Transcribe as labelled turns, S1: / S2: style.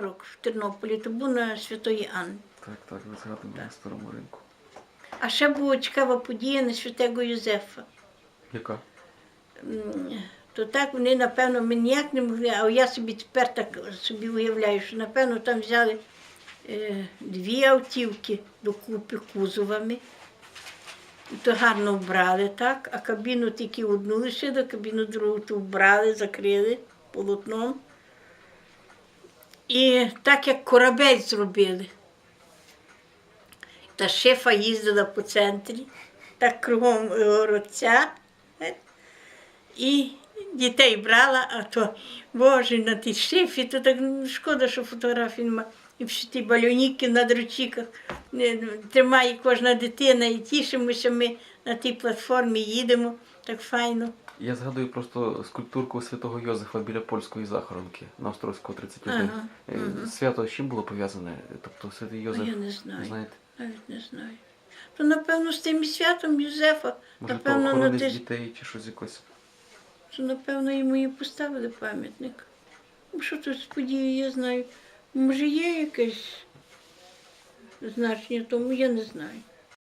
S1: рок в Тернополі, то був на Святої Анни.
S2: Так, так, ви згадуєте на старому ринку.
S1: А ще була цікава подія на святого Юзефа.
S2: Яка?
S1: То так вони, напевно, ми ніяк не могли, а я собі тепер так собі уявляю, що напевно там взяли е, дві автівки докупи кузовами. І то гарно вбрали, так, а кабіну тільки одну лишили, кабіну другу ту вбрали, закрили полотном. І так як корабель зробили. Та шефа їздила по центрі, так кругом городця. е, І дітей брала, а то, боже, на тій шифі, то так шкода, що фотографій нема. І всі ті бальоніки на дрочіках е, тримає кожна дитина і тішимося ми на тій платформі, їдемо так файно.
S2: Я згадую просто скульптурку святого Йозефа біля польської захоронки на Острозького 31.
S1: Ага,
S2: Е,
S1: ага.
S2: Свято з чим було пов'язане? Тобто святий Йозеф,
S1: я не знаю.
S2: знаєте,
S1: Навіть не знаю. То, напевно, з тим святом Юзефа,
S2: може то
S1: напевно, на
S2: охоронець
S1: тиж...
S2: дітей чи щось якось.
S1: то, напевно, йому і поставили пам'ятник. Ну, Що тут з подією, я знаю. Може, є якесь значення, тому я не знаю.